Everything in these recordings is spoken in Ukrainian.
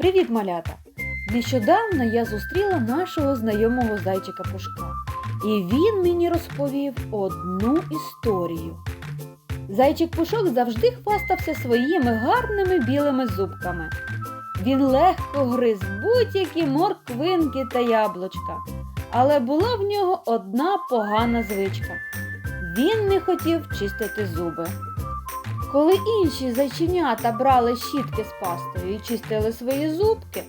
Привіт, малята! Нещодавно я зустріла нашого знайомого зайчика Пушка, і він мені розповів одну історію. Зайчик Пушок завжди хвастався своїми гарними білими зубками. Він легко гриз будь-які морквинки та яблучка, але була в нього одна погана звичка. Він не хотів чистити зуби. Коли інші зайченята брали щітки з пастою і чистили свої зубки,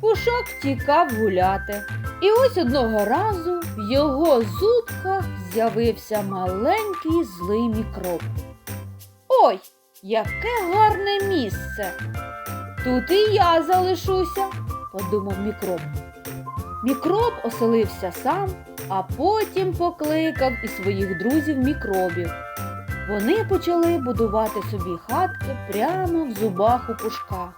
пушок тікав гуляти. І ось одного разу в його зубках з'явився маленький злий мікроб. Ой, яке гарне місце! Тут і я залишуся, подумав мікроб. Мікроб оселився сам, а потім покликав і своїх друзів мікробів. Вони почали будувати собі хатки прямо в зубах у пушка.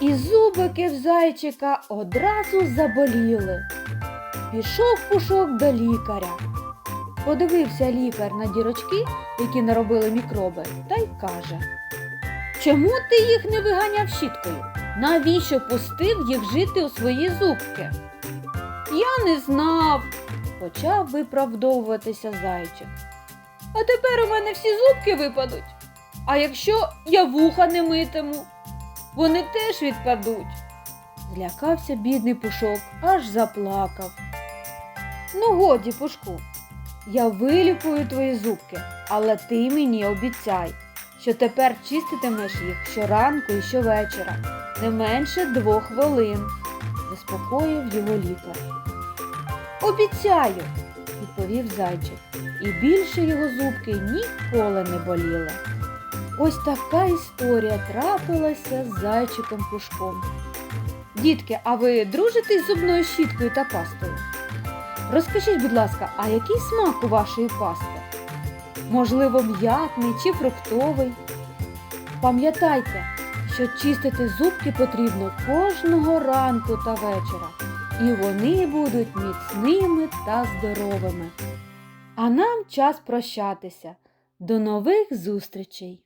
І зубики в зайчика одразу заболіли. Пішов пушок до лікаря. Подивився лікар на дірочки, які наробили мікроби, та й каже: Чому ти їх не виганяв щіткою? Навіщо пустив їх жити у свої зубки? Я не знав, почав виправдовуватися зайчик. А тепер у мене всі зубки випадуть. А якщо я вуха не митиму, вони теж відпадуть. Злякався бідний пушок, аж заплакав. Ну, годі, пушку, я вилікую твої зубки, але ти мені обіцяй, що тепер чиститимеш їх щоранку і щовечора, не менше двох хвилин, заспокоїв його лікар. Обіцяю, відповів зайчик, і більше його зубки ніколи не боліли. Ось така історія трапилася з зайчиком Пушком. Дітки, а ви дружите з зубною щіткою та пастою? Розкажіть, будь ласка, а який смак у вашої пасти? Можливо, м'ятний чи фруктовий? Пам'ятайте, що чистити зубки потрібно кожного ранку та вечора, і вони будуть міцними та здоровими. А нам час прощатися. До нових зустрічей!